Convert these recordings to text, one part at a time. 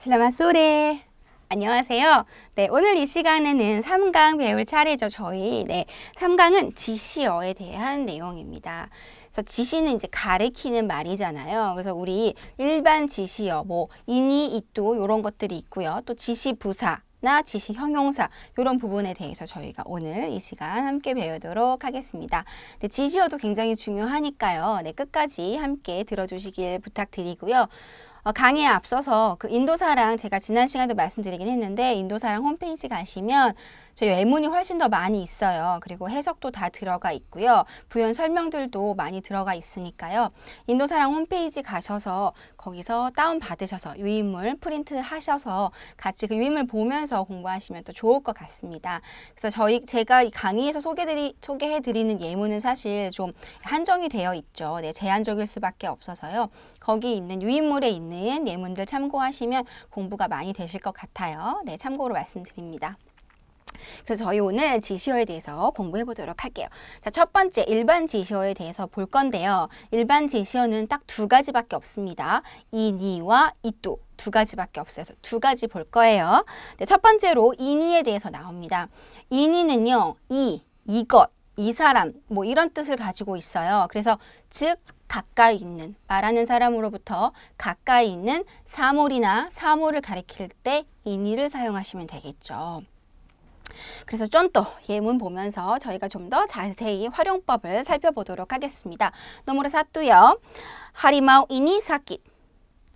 슬라마 소레. 안녕하세요. 네, 오늘 이 시간에는 3강 배울 차례죠, 저희. 네, 3강은 지시어에 대한 내용입니다. 그래서 지시는 이제 가리키는 말이잖아요. 그래서 우리 일반 지시어, 뭐, 이니, 이또, 요런 것들이 있고요. 또 지시 부사, 나 지시 형용사 이런 부분에 대해서 저희가 오늘 이 시간 함께 배우도록 하겠습니다. 네, 지시어도 굉장히 중요하니까요. 네, 끝까지 함께 들어주시길 부탁드리고요. 어, 강의에 앞서서 그 인도사랑 제가 지난 시간에도 말씀드리긴 했는데 인도사랑 홈페이지 가시면 저희 외문이 훨씬 더 많이 있어요. 그리고 해석도 다 들어가 있고요. 부연 설명들도 많이 들어가 있으니까요. 인도사랑 홈페이지 가셔서 거기서 다운 받으셔서 유인물 프린트 하셔서 같이 그 유인물 보면서 공부하시면 또 좋을 것 같습니다. 그래서 저희 제가 강의에서 소개드리 소개해 드리는 예문은 사실 좀 한정이 되어 있죠. 네, 제한적일 수밖에 없어서요. 거기 있는 유인물에 있는 예문들 참고하시면 공부가 많이 되실 것 같아요. 네, 참고로 말씀드립니다. 그래서 저희 오늘 지시어에 대해서 공부해 보도록 할게요. 자, 첫 번째 일반 지시어에 대해서 볼 건데요. 일반 지시어는 딱 두 가지밖에 없습니다. 이니와 이뚜 두 가지밖에 없어요. 두 가지 볼 거예요. 네, 첫 번째로 이니에 대해서 나옵니다. 이니는요. 이, 이것, 이 사람 뭐 이런 뜻을 가지고 있어요. 그래서 즉 가까이 있는 말하는 사람으로부터 가까이 있는 사물이나 사물을 가리킬 때 이니를 사용하시면 되겠죠. 그래서 좀더 예문 보면서 저희가 좀 더 자세히 활용법을 살펴보도록 하겠습니다. 너무로 사뚜요. 하리마우이니 사깃.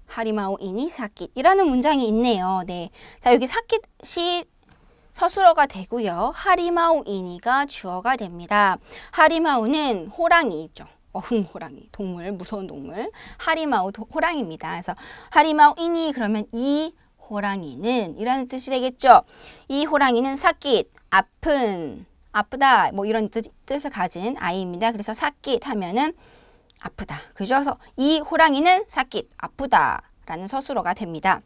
하리마우이니 사깃이라는 문장이 있네요. 네. 자, 여기 사깃이 서술어가 되고요. 하리마우이니가 주어가 됩니다. 하리마우는 호랑이죠. 어흥 호랑이, 동물, 무서운 동물. 하리마우 호랑이입니다. 그래서 하리마우이니 그러면 이 호랑이는 이라는 뜻이 되겠죠. 이 호랑이는 사깃, 아픈, 아프다 뭐 이런 뜻, 뜻을 가진 아이입니다. 그래서 사깃 하면은 아프다. 그죠? 그래서 이 호랑이는 사깃, 아프다 라는 서술어가 됩니다.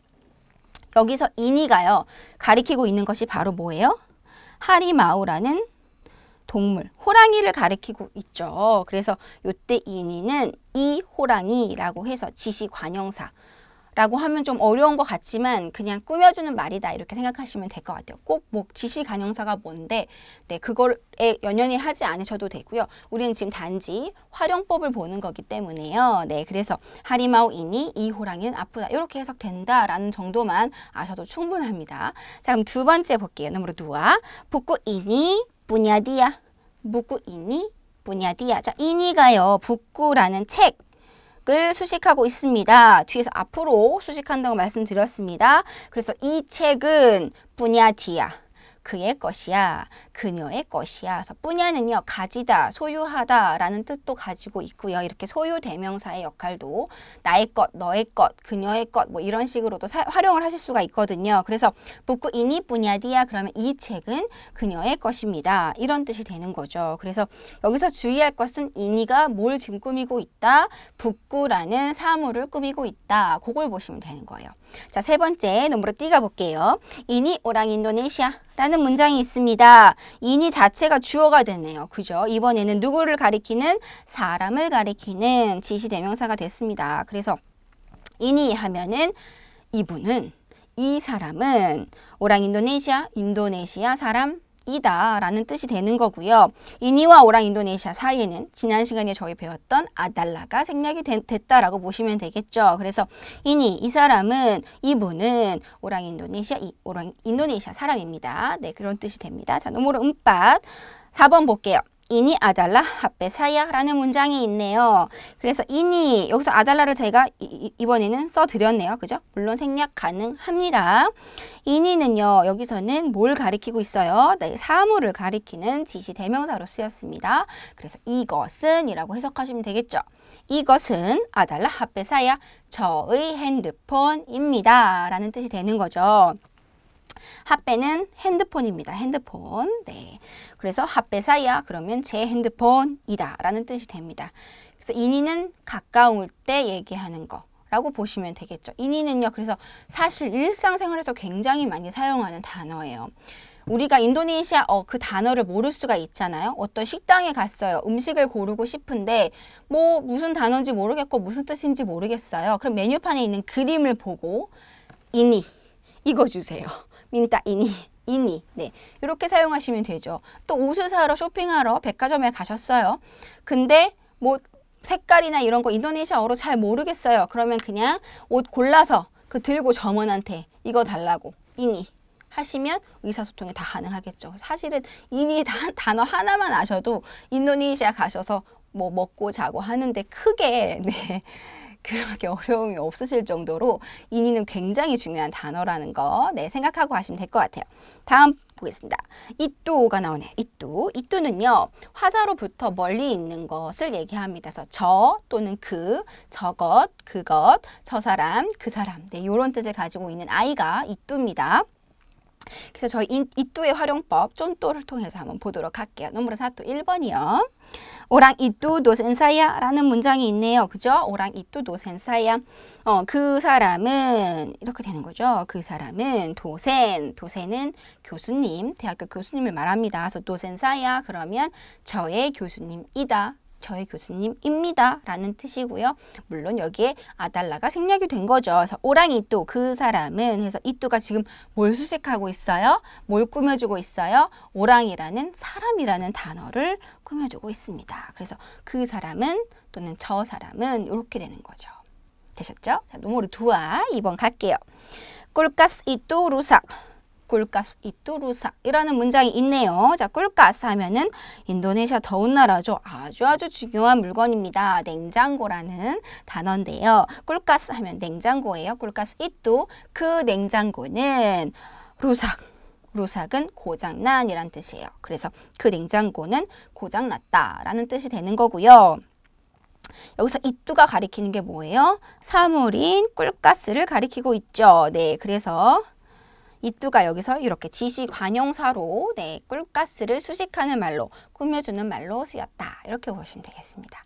여기서 이니가요. 가리키고 있는 것이 바로 뭐예요? 하리마우라는 동물, 호랑이를 가리키고 있죠. 그래서 요때 이니는 이 호랑이라고 해서 지시 관형사 라고 하면 좀 어려운 것 같지만 그냥 꾸며주는 말이다 이렇게 생각하시면 될 것 같아요. 꼭 뭐 지시 간형사가 뭔데 네 그걸에 연연히 하지 않으셔도 되고요. 우리는 지금 단지 활용법을 보는 거기 때문에요. 네 그래서 하리마우 이니 이 호랑이는 아프다 이렇게 해석된다라는 정도만 아셔도 충분합니다. 자 그럼 두 번째 볼게요. 넘으로 두와 북구 이니 뿌냐디야 북구 이니 뿌냐디야 자 이니가요 북구라는 책 책을 수식하고 있습니다. 뒤에서 앞으로 수식한다고 말씀드렸습니다. 그래서 이 책은 뿌냐디야. 그의 것이야. 그녀의 것이야. 그래서 뿌냐는요. 가지다, 소유하다 라는 뜻도 가지고 있고요. 이렇게 소유 대명사의 역할도 나의 것, 너의 것, 그녀의 것 뭐 이런 식으로도 사, 활용을 하실 수가 있거든요. 그래서 북구 이니 뿌냐디야 그러면 이 책은 그녀의 것입니다. 이런 뜻이 되는 거죠. 그래서 여기서 주의할 것은 이니가 뭘 지금 꾸미고 있다. 북구라는 사물을 꾸미고 있다. 그걸 보시면 되는 거예요. 자, 세 번째 넘으로 띄가 볼게요. 이니 오랑 인도네시아 라는 문장이 있습니다. 이니 자체가 주어가 되네요. 그죠? 이번에는 누구를 가리키는 사람을 가리키는 지시대명사가 됐습니다. 그래서 이니 하면은 이분은 이 사람은 오랑 인도네시아 인도네시아 사람 이다 라는 뜻이 되는 거고요. 이니와 오랑 인도네시아 사이에는 지난 시간에 저희 배웠던 아달라가 생략이 되, 됐다라고 보시면 되겠죠. 그래서 이니 이 사람은 이분은 오랑 인도네시아 이, 오랑 인도네시아 사람입니다. 네 그런 뜻이 됩니다. 자 넘어로 음밭 4번 볼게요. 이니 아달라 하베사야라는 문장이 있네요. 그래서 이니 여기서 아달라를 제가 이, 번에는 써드렸네요. 그죠? 물론 생략 가능합니다. 이니는요. 여기서는 뭘 가리키고 있어요? 네, 사물을 가리키는 지시 대명사로 쓰였습니다. 그래서 이것은 이라고 해석하시면 되겠죠. 이것은 아달라 하베사야 저의 핸드폰입니다. 라는 뜻이 되는 거죠. 핫배는 핸드폰입니다. 핸드폰. 네. 그래서 핫배사이야 그러면 제 핸드폰이다 라는 뜻이 됩니다. 그래서 인이는 가까울 때 얘기하는 거. 라고 보시면 되겠죠. 인이는요. 그래서 사실 일상생활에서 굉장히 많이 사용하는 단어예요. 우리가 인도네시아 어, 그 단어를 모를 수가 있잖아요. 어떤 식당에 갔어요. 음식을 고르고 싶은데 뭐 무슨 단어인지 모르겠고 무슨 뜻인지 모르겠어요. 그럼 메뉴판에 있는 그림을 보고 이니 이거 주세요. 민다 이니 이니 네 이렇게 사용하시면 되죠. 또 옷을 사러 쇼핑하러 백화점에 가셨어요. 근데 뭐 색깔이나 이런 거 인도네시아어로 잘 모르겠어요. 그러면 그냥 옷 골라서 그 들고 점원한테 이거 달라고 이니 하시면 의사소통이 다 가능하겠죠. 사실은 이니 단어 하나만 아셔도 인도네시아 가셔서 뭐 먹고 자고 하는데 크게 네. 그렇게 어려움이 없으실 정도로 인이는 굉장히 중요한 단어라는 거 네, 생각하고 하시면 될 것 같아요. 다음 보겠습니다. 이뚜가 나오네요. 이뚜. 이뚜는요. 화자로부터 멀리 있는 것을 얘기합니다. 그래서 저 또는 그, 저것, 그것, 저 사람, 그 사람 네, 이런 뜻을 가지고 있는 아이가 이뚜입니다. 그래서 저희 이뚜의 활용법 쫀또를 통해서 한번 보도록 할게요. 넘버 사또 1번이요. 오랑 이뚜 도 센사야 라는 문장이 있네요. 그죠? 오랑 이뚜 도 센사야. 어, 그 사람은 이렇게 되는 거죠. 그 사람은 도센, 도센은 교수님, 대학교 교수님을 말합니다. 그래서 도센사야 그러면 저의 교수님이다. 저의 교수님입니다. 라는 뜻이고요. 물론 여기에 아달라가 생략이 된 거죠. 그래서 오랑이 또 그 사람은 해서 이또가 지금 뭘 수식하고 있어요? 뭘 꾸며주고 있어요? 오랑이라는 사람이라는 단어를 꾸며주고 있습니다. 그래서 그 사람은 또는 저 사람은 이렇게 되는 거죠. 되셨죠? 자, 노모르 두아 2번 갈게요. 꿀가스 이또 루삭 꿀가스 이뚜루사이라는 문장이 있네요. 자, 꿀가스 하면은 인도네시아 더운 나라죠. 아주 아주 중요한 물건입니다. 냉장고라는 단어인데요. 꿀가스 하면 냉장고예요. 꿀가스 이뚜 그 냉장고는 루삭 루삭은 고장난이란 뜻이에요. 그래서 그 냉장고는 고장났다라는 뜻이 되는 거고요. 여기서 이뚜가 가리키는 게 뭐예요? 사물인 꿀가스를 가리키고 있죠. 네, 그래서 이뚜가 여기서 이렇게 지시 관용사로 네, 꿀가스를 수식하는 말로 꾸며주는 말로 쓰였다. 이렇게 보시면 되겠습니다.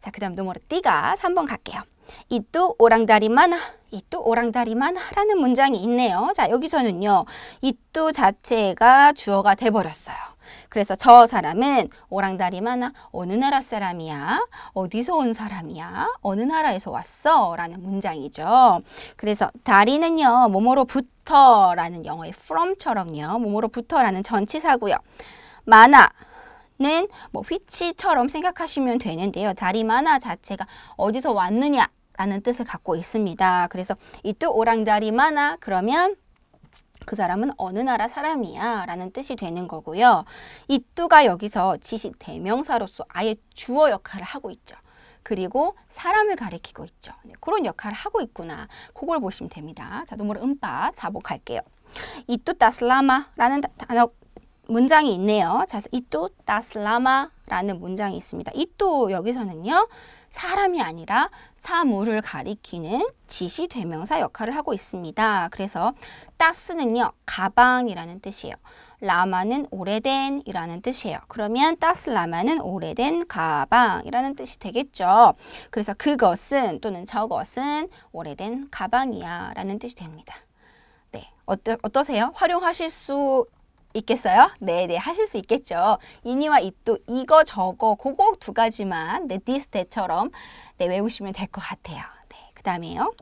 자, 그 다음 노모르 띠가 3번 갈게요. 이뚜 오랑다리 많아, 이뚜 오랑다리 많아 라는 문장이 있네요. 자, 여기서는요. 이뚜 자체가 주어가 돼버렸어요. 그래서 저 사람은 오랑다리 많아 어느 나라 사람이야? 어디서 온 사람이야? 어느 나라에서 왔어? 라는 문장이죠. 그래서 다리는요. 뭐뭐로부터 라는 영어의 from처럼요. 뭐뭐로부터 라는 전치사고요. 많아 는뭐 which처럼 생각하시면 되는데요. 다리 많아 자체가 어디서 왔느냐 라는 뜻을 갖고 있습니다. 그래서 이 또 오랑다리 많아 그러면 그 사람은 어느 나라 사람이야 라는 뜻이 되는 거고요. 이 뚜가 여기서 지시 대명사로서 아예 주어 역할을 하고 있죠. 그리고 사람을 가리키고 있죠. 네, 그런 역할을 하고 있구나. 그걸 보시면 됩니다. 자, 노멀 음바 자복할게요. 이뚜 따슬라마라는 단어 문장이 있네요. 자, 이뚜 따슬라마라는 문장이 있습니다. 이뚜 여기서는요. 사람이 아니라 사물을 가리키는 지시 대명사 역할을 하고 있습니다. 그래서 따스는요. 가방이라는 뜻이에요. 라마는 오래된 이라는 뜻이에요. 그러면 따스 라마는 오래된 가방이라는 뜻이 되겠죠. 그래서 그것은 또는 저것은 오래된 가방이야 라는 뜻이 됩니다. 네, 어떠, 어떠세요? 활용하실 수 있겠어요? 네, 네, 하실 수 있겠죠. 이니와 이또 이거 저거 그거 두 가지만 네, this that처럼 네, 외우시면 될 것 같아요. 네, 그 다음에요.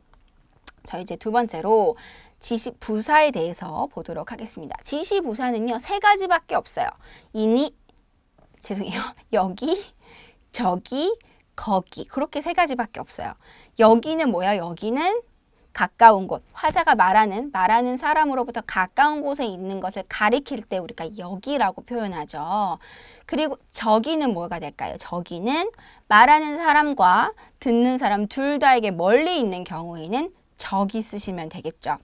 저 이제 두 번째로 지시 부사에 대해서 보도록 하겠습니다. 지시 부사는요, 세 가지밖에 없어요. 이니, 죄송해요. 여기, 저기, 거기. 그렇게 세 가지밖에 없어요. 여기는 뭐야? 여기는 가까운 곳, 화자가 말하는 말하는 사람으로부터 가까운 곳에 있는 것을 가리킬 때 우리가 여기라고 표현하죠. 그리고 저기는 뭐가 될까요? 저기는 말하는 사람과 듣는 사람 둘 다에게 멀리 있는 경우에는 저기 쓰시면 되겠죠.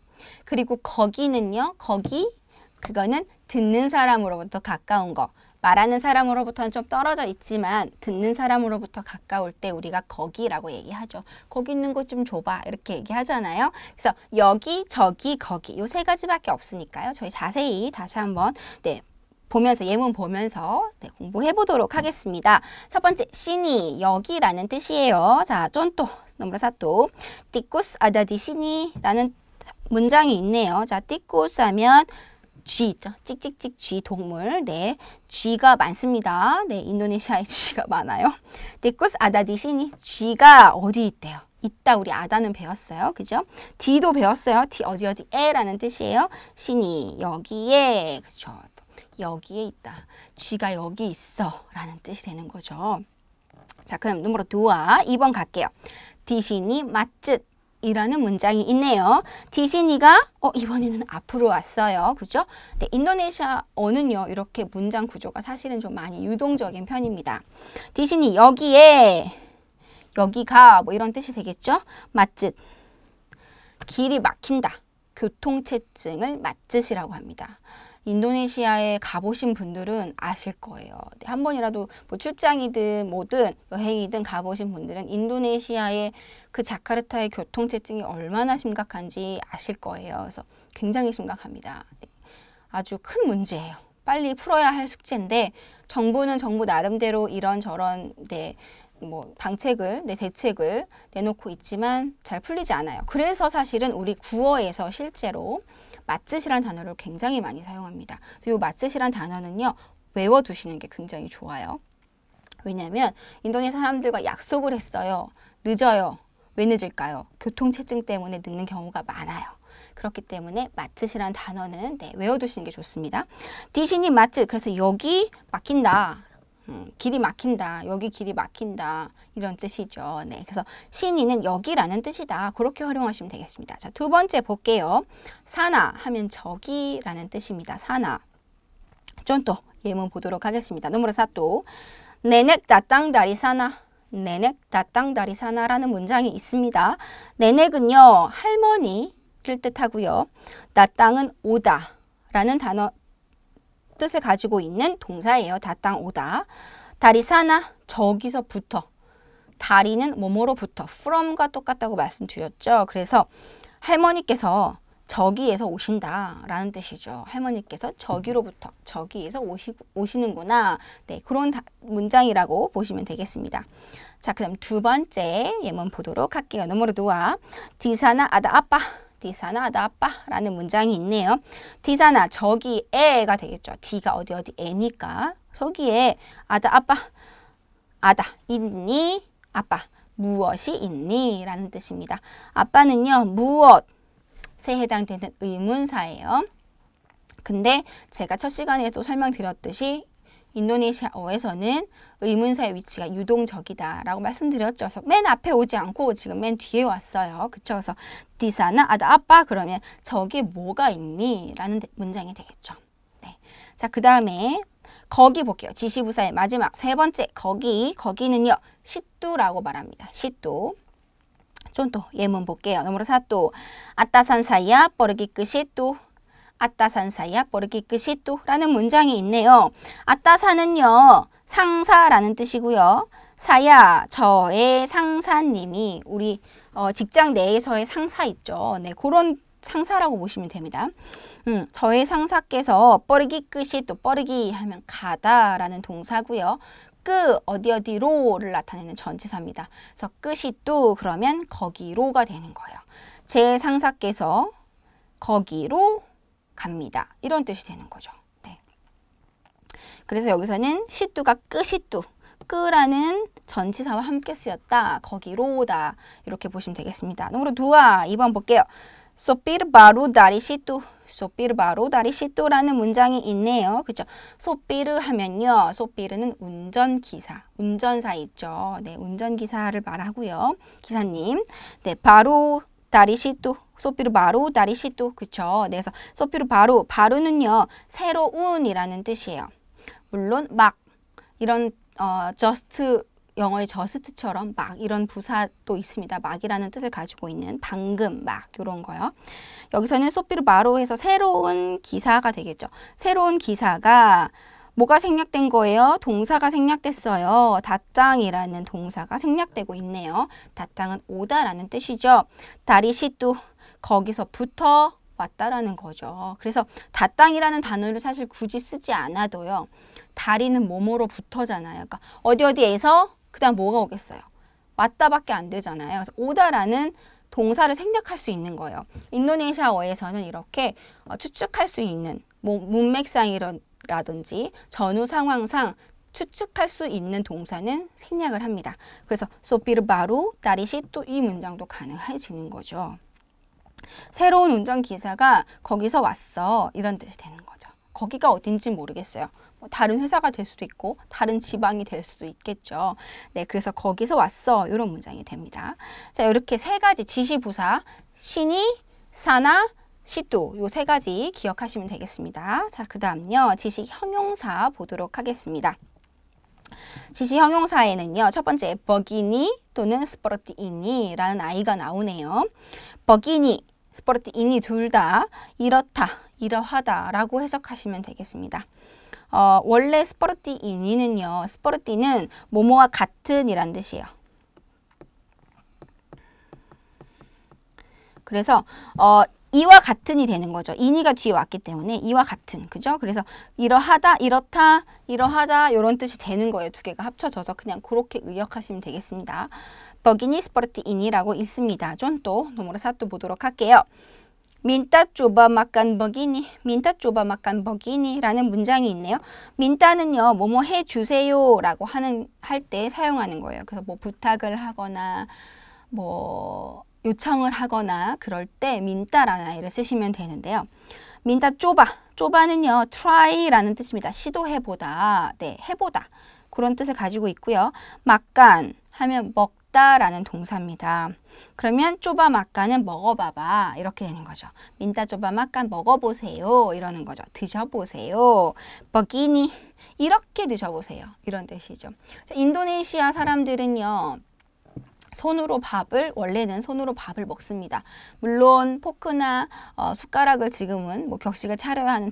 그리고 거기는요. 거기 그거는 듣는 사람으로부터 가까운 거. 말하는 사람으로부터는 좀 떨어져 있지만 듣는 사람으로부터 가까울 때 우리가 거기라고 얘기하죠. 거기 있는 곳좀 줘봐 이렇게 얘기하잖아요. 그래서 여기, 저기, 거기 요 세 가지밖에 없으니까요. 저희 자세히 다시 한번 네 보면서 예문 보면서 네, 공부해 보도록 하겠습니다. 첫 번째 시니 여기라는 뜻이에요. 자, 쫀또 넘버 사또 띠꾸스 아다디 시니라는 문장이 있네요. 자, 띠꾸스 하면 쥐 있죠. 찍찍찍 쥐 동물. 네. 쥐가 많습니다. 네. 인도네시아에 쥐가 많아요. 디쿠스 아다디시니 쥐가 어디 있대요? 있다 우리 아다는 배웠어요. 그죠? D도 배웠어요. D 어디 어디 에라는 뜻이에요. 신이 여기에 그죠? 여기에 있다. 쥐가 여기 있어 라는 뜻이 되는 거죠. 자 그럼 누머로 두와 2번 갈게요. 디신이 맛집 이라는 문장이 있네요. 디시니가 어 이번에는 앞으로 왔어요. 그죠? 네, 인도네시아어는요. 이렇게 문장 구조가 사실은 좀 많이 유동적인 편입니다. 디시니 여기에 여기가 뭐 이런 뜻이 되겠죠? 맛집 길이 막힌다. 교통체증을 맛짓이라고 합니다. 인도네시아에 가보신 분들은 아실 거예요. 네, 한 번이라도 뭐 출장이든 뭐든 여행이든 가보신 분들은 인도네시아의 그 자카르타의 교통체증이 얼마나 심각한지 아실 거예요. 그래서 굉장히 심각합니다. 네, 아주 큰 문제예요. 빨리 풀어야 할 숙제인데 정부는 정부 나름대로 이런저런 네, 뭐 방책을 내 네, 대책을 내놓고 있지만 잘 풀리지 않아요. 그래서 사실은 우리 구어에서 실제로 맛짓이라는 단어를 굉장히 많이 사용합니다. 이 맛짓이라는 단어는요. 외워두시는 게 굉장히 좋아요. 왜냐하면 인도네시아 사람들과 약속을 했어요. 늦어요. 왜 늦을까요? 교통체증 때문에 늦는 경우가 많아요. 그렇기 때문에 맛짓이라는 단어는 네, 외워두시는 게 좋습니다. 디시니 맛짓 그래서 여기 막힌다. 음, 길이 막힌다. 여기 길이 막힌다. 이런 뜻이죠. 네, 그래서 신이는 여기라는 뜻이다. 그렇게 활용하시면 되겠습니다. 자, 두 번째 볼게요. 사나 하면 저기라는 뜻입니다. 사나. 좀또 예문 보도록 하겠습니다. 넘으로 사또. 내넥 다땅다리 사나. 내넥 다땅다리 사나라는 문장이 있습니다. 내넥은요. 할머니를 뜻하고요. 나땅은 오다 라는 단어 뜻을 가지고 있는 동사예요. 다땅 오다. 다리사나 저기서부터 다리는 뭐뭐로부터 from과 똑같다고 말씀드렸죠. 그래서 할머니께서 저기에서 오신다 라는 뜻이죠. 할머니께서 저기로부터 저기에서 오시, 오시는구나. 네, 그런 다, 문장이라고 보시면 되겠습니다. 자, 그럼 두 번째 예문 보도록 할게요. 너머로 도와 디사나 아다 아빠 디사나 나빠라는 문장이 있네요. 디사나 저기 에가 되겠죠. D가 어디 어디 에니까 저기에 아다 아빠 아다 있니 아빠 무엇이 있니 라는 뜻입니다. 아빠는요 무엇에 해당되는 의문사예요. 근데 제가 첫 시간에 또 설명드렸듯이 인도네시아어에서는 의문사의 위치가 유동적이다라고 말씀드렸죠. 그래서 맨 앞에 오지 않고 지금 맨 뒤에 왔어요. 그쵸? 그래서 디사나 아다 아빠 그러면 저기 뭐가 있니? 라는 문장이 되겠죠. 네. 자, 그 다음에 거기 볼게요. 지시부사의 마지막 세 번째 거기 거기는요. 시뚜라고 말합니다. 시뚜. 좀 또 예문 볼게요. 넘으로 사또 아따산 사이야 뻐르기 끝이 또 아따산사야 뽀르기 끝이 또라는 문장이 있네요. 아따사는요. 상사라는 뜻이고요. 사야 저의 상사님이 우리 어, 직장 내에서의 상사 있죠. 네, 그런 상사라고 보시면 됩니다. 음, 저의 상사께서 뻐르기 끝이 또 뻐르기 하면 가다라는 동사고요. 끄 어디 어디로를 나타내는 전치사입니다. 그래서 끝이 또 그러면 거기로가 되는 거예요. 제 상사께서 거기로 갑니다. 이런 뜻이 되는 거죠. 네. 그래서 여기서는 시뚜가 끄시뚜 끄라는 전치사와 함께 쓰였다. 거기로다. 이렇게 보시면 되겠습니다. 넘버 두아 2번 볼게요. 소피르 바로 다리 시뚜 소피르 바로 다리 시뚜라는 문장이 있네요. 그죠? 소피르 하면요. 소피르는 운전기사, 운전사 있죠. 네, 운전기사를 말하고요. 기사님. 네, 바로 다리 시뚜 소피르 바로 다리시또 그쵸? 네, 그래서 소피르 바로 바로는요 새로운이라는 뜻이에요. 물론 막 이런 어 just 영어의 저스트처럼 막 이런 부사도 있습니다. 막이라는 뜻을 가지고 있는 방금 막 이런 거요. 여기서는 소피르 바로에서 새로운 기사가 되겠죠. 새로운 기사가 뭐가 생략된 거예요? 동사가 생략됐어요. 다땅이라는 동사가 생략되고 있네요. 다땅은 오다라는 뜻이죠. 다리시 또 거기서부터 왔다라는 거죠. 그래서 다땅이라는 단어를 사실 굳이 쓰지 않아도요. 다리는 뭐뭐로 붙어잖아요. 그러니까 어디 어디에서 그다음 뭐가 오겠어요. 왔다밖에 안 되잖아요. 그래서 오다라는 동사를 생략할 수 있는 거예요. 인도네시아어에서는 이렇게 어, 추측할 수 있는 뭐 문맥상 이 라든지 전후 상황상 추측할 수 있는 동사는 생략을 합니다. 그래서 소피르 바로 다리시 또 이 문장도 가능해지는 거죠. 새로운 운전 기사가 거기서 왔어 이런 뜻이 되는 거죠. 거기가 어딘지 모르겠어요. 뭐 다른 회사가 될 수도 있고 다른 지방이 될 수도 있겠죠. 네, 그래서 거기서 왔어 이런 문장이 됩니다. 자, 이렇게 세 가지 지시 부사 신이, 사나, 시도 요 세 가지 기억하시면 되겠습니다. 자, 그 다음요 지시 형용사 보도록 하겠습니다. 지시 형용사에는요 첫 번째 버기니 또는 스포르티이니 라는 아이가 나오네요. 버기니, 스포르티이니 둘 다 이렇다, 이러하다 라고 해석하시면 되겠습니다. 어, 원래 스포르티이니는요. 스포르티는 모모와 같은 이란 뜻이에요. 그래서 어, 이와 같은이 되는 거죠. 이니가 뒤에 왔기 때문에 이와 같은, 그죠? 그래서 이러하다, 이렇다, 이러하다 이런 뜻이 되는 거예요. 두 개가 합쳐져서 그냥 그렇게 의역하시면 되겠습니다. 버기니 스포르티이니라고 읽습니다. 좀또 노모로 사또 보도록 할게요. 민따 쪼바 막간 버기니 민따 쪼바 막간 버기니라는 문장이 있네요. 민따는요 뭐뭐 해 주세요라고 하는 할 때 사용하는 거예요. 그래서 뭐 부탁을 하거나 뭐 요청을 하거나 그럴 때 민따라는 아이를 쓰시면 되는데요. 민따 쪼바 쪼바는요 try라는 뜻입니다. 시도해보다 네 해보다 그런 뜻을 가지고 있고요. 막간 하면 먹 먹다라는 동사입니다. 그러면 쪼바 막간은 먹어봐봐 이렇게 되는 거죠. 민다 쪼바 막간 먹어보세요 이러는 거죠. 드셔보세요. 버기니 이렇게 드셔보세요 이런 뜻이죠. 자, 인도네시아 사람들은요. 손으로 밥을 원래는 손으로 밥을 먹습니다. 물론 포크나 어, 숟가락을 지금은 뭐 격식을 차려야 하는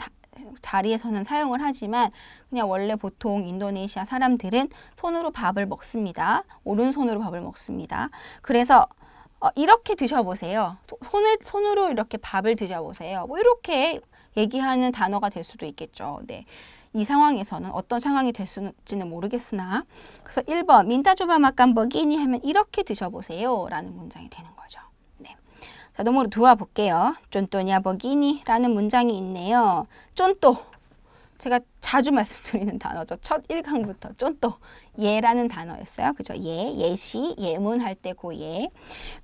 자리에서는 사용을 하지만 그냥 원래 보통 인도네시아 사람들은 손으로 밥을 먹습니다. 오른손으로 밥을 먹습니다. 그래서 어, 이렇게 드셔보세요. 손에, 손으로 이렇게 밥을 드셔보세요. 뭐 이렇게 얘기하는 단어가 될 수도 있겠죠. 네. 이 상황에서는 어떤 상황이 될수지는 모르겠으나 그래서 1번 민타조바 막간 버기니 하면 이렇게 드셔보세요 라는 문장이 되는 거죠. 자동으로 두어 볼게요. 쫀또냐 버기니 라는 문장이 있네요. 쫀또 제가 자주 말씀드리는 단어죠. 첫 1강부터 쫀또 예라는 단어였어요. 그죠? 예, 예시, 예문할 때 그 예.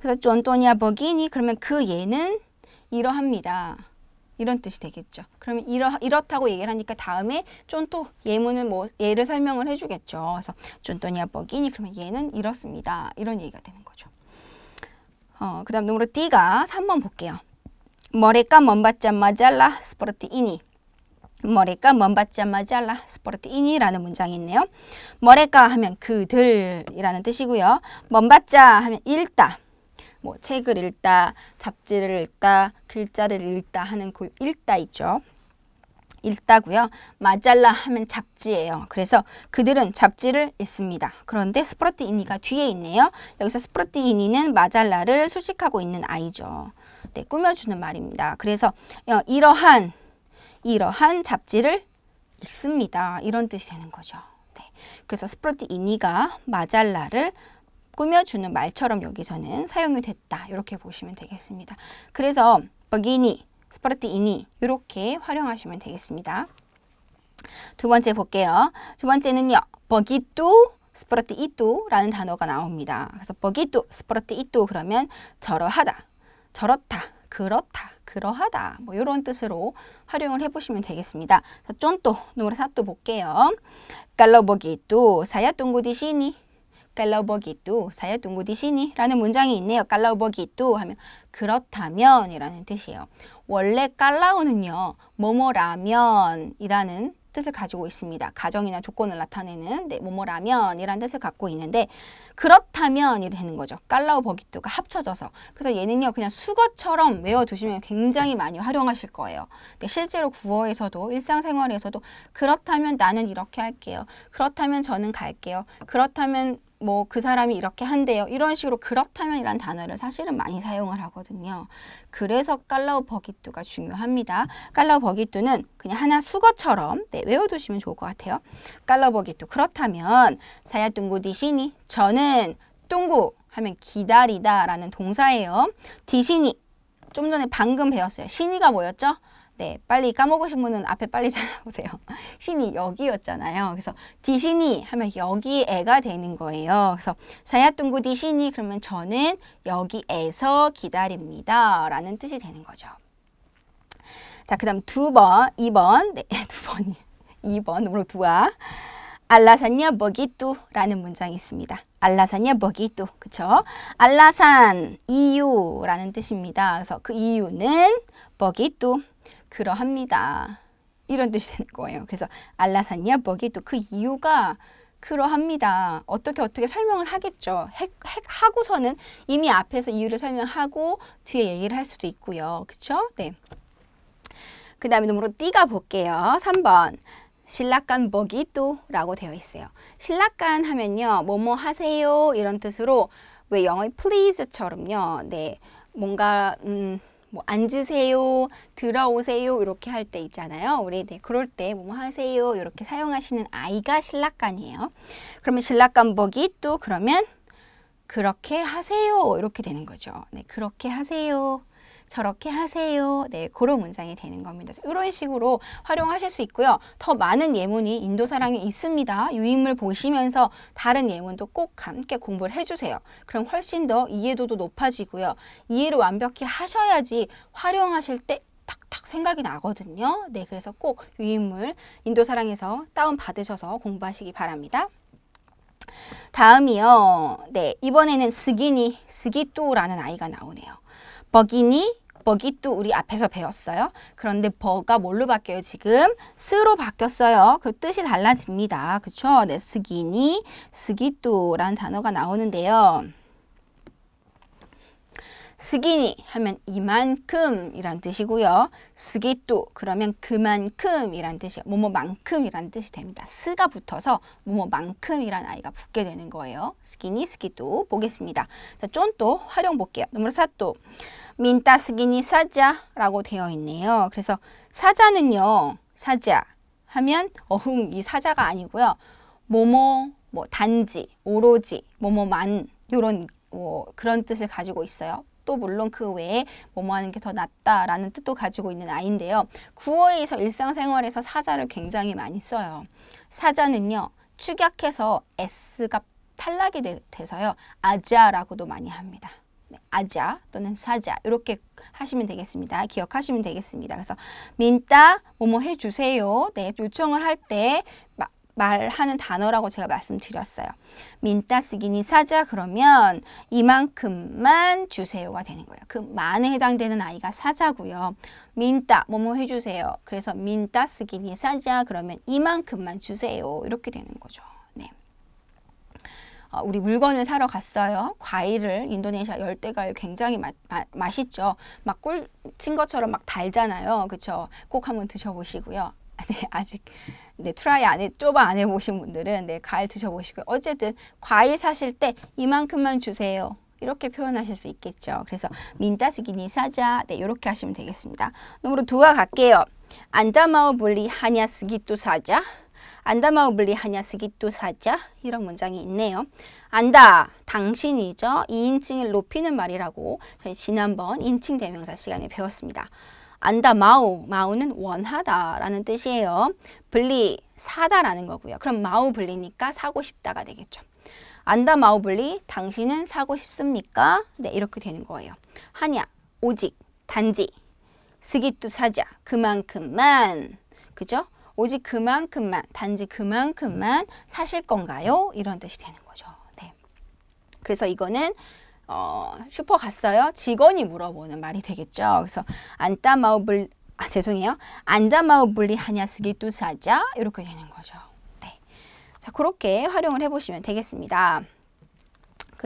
그래서 쫀또냐 버기니 그러면 그 예는 이러합니다. 이런 뜻이 되겠죠. 그러면 이러, 이렇다고 얘기를 하니까 다음에 쫀또 예문을 뭐 예를 설명을 해주겠죠. 그래서 쫀또냐 버기니 그러면 얘는 이렇습니다. 이런 얘기가 되는 거죠. 어, 그 다음 numero D가 3번 볼게요. Mereka membaca majalah seperti ini. 머레까 먼받자 마잘라 스포르트 인이라는 문장이 있네요. 머레까 하면 그들이라는 뜻이고요. 먼받자 하면 읽다. 뭐 책을 읽다, 잡지를 읽다, 글자를 읽다 하는 그 읽다 있죠. 읽다고요. 마잘라 하면 잡지예요. 그래서 그들은 잡지를 읽습니다. 그런데 스프로티이니가 뒤에 있네요. 여기서 스프로티이니는 마잘라를 수식하고 있는 아이죠. 네, 꾸며주는 말입니다. 그래서 어, 이러한 이러한 잡지를 읽습니다. 이런 뜻이 되는 거죠. 네. 그래서 스프로티이니가 마잘라를 꾸며주는 말처럼 여기서는 사용이 됐다. 이렇게 보시면 되겠습니다. 그래서 버기니 스파르티이니 이렇게 활용하시면 되겠습니다. 두 번째 볼게요. 두 번째는요. 버기뚜 스파르티 이뚜라는 단어가 나옵니다. 그래서 버기뚜 스파르티 이뚜 그러면 저러하다, 저렇다, 그렇다, 그러하다 뭐 이런 뜻으로 활용을 해보시면 되겠습니다. 쫀또 노래 사또 볼게요. 깔로버기뚜 사야 뚱구디시니 깔라우버기뚜 사야 뚱구디시니 라는 문장이 있네요. 깔라우버기뚜 하면 그렇다면 이라는 뜻이에요. 원래 깔라우는요. 뭐뭐라면 이라는 뜻을 가지고 있습니다. 가정이나 조건을 나타내는 네, 뭐뭐라면 이라는 뜻을 갖고 있는데 그렇다면이 되는 거죠. 깔라우 버기뚜가 합쳐져서. 그래서 얘는요. 그냥 수거처럼 외워두시면 굉장히 많이 활용하실 거예요. 네, 실제로 구어에서도 일상생활에서도 그렇다면 나는 이렇게 할게요. 그렇다면 저는 갈게요. 그렇다면 뭐 그 사람이 이렇게 한대요. 이런 식으로 그렇다면이란 단어를 사실은 많이 사용을 하거든요. 그래서 깔라우 버기뚜가 중요합니다. 깔라우 버기뚜는 그냥 하나 수거처럼 네, 외워두시면 좋을 것 같아요. 깔라우 버기뚜 그렇다면 사야 뚱구 디시니 저는 뚱구 하면 기다리다 라는 동사예요. 디시니 좀 전에 방금 배웠어요. 신이가 뭐였죠? 네, 빨리 까먹으신 분은 앞에 빨리 찾아보세요. 신이 여기였잖아요. 그래서 디신이 하면 여기 애가 되는 거예요. 그래서 사야뚱구 디신이 그러면 저는 여기에서 기다립니다. 라는 뜻이 되는 거죠. 자, 그 다음 두 번, 2번, 네, 두 번이, 2번, número 두아. 알라산냐 버기뚜라는 문장이 있습니다. 알라산냐 버기뚜, 그쵸? 알라산, 이유라는 뜻입니다. 그래서 그 이유는 버기뚜, 그러합니다. 이런 뜻이 되는 거예요. 그래서 알라산냐 버기뚜, 그 이유가 그러합니다. 어떻게 어떻게 설명을 하겠죠. 핵, 핵 하고서는 이미 앞에서 이유를 설명하고 뒤에 얘기를 할 수도 있고요. 그쵸? 네. 그 다음에 넘으로 띠가 볼게요. 3번. 신라간 버기또라고 되어 있어요. 신라간 하면요. 뭐뭐 하세요 이런 뜻으로 왜 영어의 please처럼요. 네. 뭔가 음, 뭐 앉으세요, 들어오세요 이렇게 할 때 있잖아요. 우리 네, 그럴 때 뭐 하세요 이렇게 사용하시는 아이가 신라간이에요. 그러면 신라간 버기또 그러면 그렇게 하세요 이렇게 되는 거죠. 네, 그렇게 하세요. 저렇게 하세요. 네, 그런 문장이 되는 겁니다. 이런 식으로 활용하실 수 있고요. 더 많은 예문이 인도 사랑에 있습니다. 유인물 보시면서 다른 예문도 꼭 함께 공부를 해주세요. 그럼 훨씬 더 이해도도 높아지고요. 이해를 완벽히 하셔야지 활용하실 때 탁탁 생각이 나거든요. 네, 그래서 꼭 유인물 인도사랑에서 다운 받으셔서 공부하시기 바랍니다. 다음이요. 네, 이번에는 스기니, 스기뚜라는 아이가 나오네요. 버기니, 버기뚜 우리 앞에서 배웠어요. 그런데 버가 뭘로 바뀌어요? 지금 스로 바뀌었어요. 그 뜻이 달라집니다. 그쵸? 네, 스기니, 스기뚜라는 단어가 나오는데요. 스기니 하면 이만큼이란 뜻이고요. 스기뚜 그러면 그만큼이란 뜻이에요. 뭐뭐만큼이란 뜻이 됩니다. 스가 붙어서 뭐뭐만큼이란 아이가 붙게 되는 거예요. 스기니, 스기뚜 보겠습니다. 자, 쫀또 활용 볼게요. 넘버 사또 민따스기니 사자라고 되어 있네요. 그래서 사자는요. 사자 하면 어흥 이 사자가 아니고요. 뭐뭐 뭐 단지 오로지 뭐뭐만 요런 뭐 그런 뜻을 가지고 있어요. 또 물론 그 외에 뭐뭐 하는 게 더 낫다라는 뜻도 가지고 있는 아이인데요. 구어에서 일상생활에서 사자를 굉장히 많이 써요. 사자는요. 축약해서 S가 탈락이 돼서요. 아자라고도 많이 합니다. 네, 아자 또는 사자 이렇게 하시면 되겠습니다. 기억하시면 되겠습니다. 그래서 민따 뭐뭐 해주세요. 네, 요청을 할 때 말하는 단어라고 제가 말씀드렸어요. 민따 쓰기니 사자 그러면 이만큼만 주세요가 되는 거예요. 그 만에 해당되는 아이가 사자고요. 민따 뭐뭐 해주세요. 그래서 민따 쓰기니 사자 그러면 이만큼만 주세요. 이렇게 되는 거죠. 어, 우리 물건을 사러 갔어요. 과일을 인도네시아 열대 과일 굉장히 마, 마, 맛있죠. 막 꿀 친 것처럼 막 달잖아요. 그렇죠? 꼭 한번 드셔보시고요. 네, 아직 네, 트라이 안 해, 쪼바 안 해보신 분들은 네, 과일 드셔보시고요. 어쨌든 과일 사실 때 이만큼만 주세요. 이렇게 표현하실 수 있겠죠. 그래서 민따스기니 사자 네, 이렇게 하시면 되겠습니다. 넘으로 두가 갈게요. 안다마우 블리 하냐 스기 또 사자 안다마우블리 하냐스기또 사자 이런 문장이 있네요. 안다 당신이죠. 이인칭을 높이는 말이라고 저희 지난번 인칭 대명사 시간에 배웠습니다. 안다 마우 마우는 원하다라는 뜻이에요. 블리 사다라는 거고요. 그럼 마우 블리니까 사고 싶다가 되겠죠. 안다 마우 블리 당신은 사고 싶습니까? 네 이렇게 되는 거예요. 하냐 오직 단지 스기뚜 사자 그만큼만 그죠? 오직 그만큼만 단지 그만큼만 사실 건가요? 이런 뜻이 되는 거죠. 네. 그래서 이거는 어, 슈퍼 갔어요? 직원이 물어보는 말이 되겠죠. 그래서 안따마우블 아 죄송해요. 안다마우블리 하냐스기 뚜사자 이렇게 되는 거죠. 네. 자 그렇게 활용을 해 보시면 되겠습니다.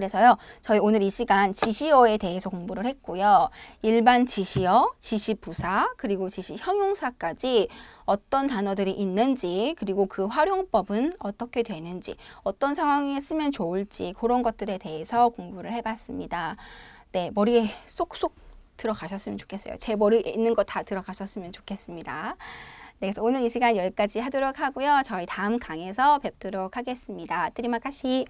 그래서요. 저희 오늘 이 시간 지시어에 대해서 공부를 했고요. 일반 지시어, 지시부사, 그리고 지시 형용사까지 어떤 단어들이 있는지 그리고 그 활용법은 어떻게 되는지 어떤 상황에 쓰면 좋을지 그런 것들에 대해서 공부를 해봤습니다. 네, 머리에 쏙쏙 들어가셨으면 좋겠어요. 제 머리에 있는 거 다 들어가셨으면 좋겠습니다. 네, 그래서 오늘 이 시간 여기까지 하도록 하고요. 저희 다음 강에서 뵙도록 하겠습니다. 트리마카시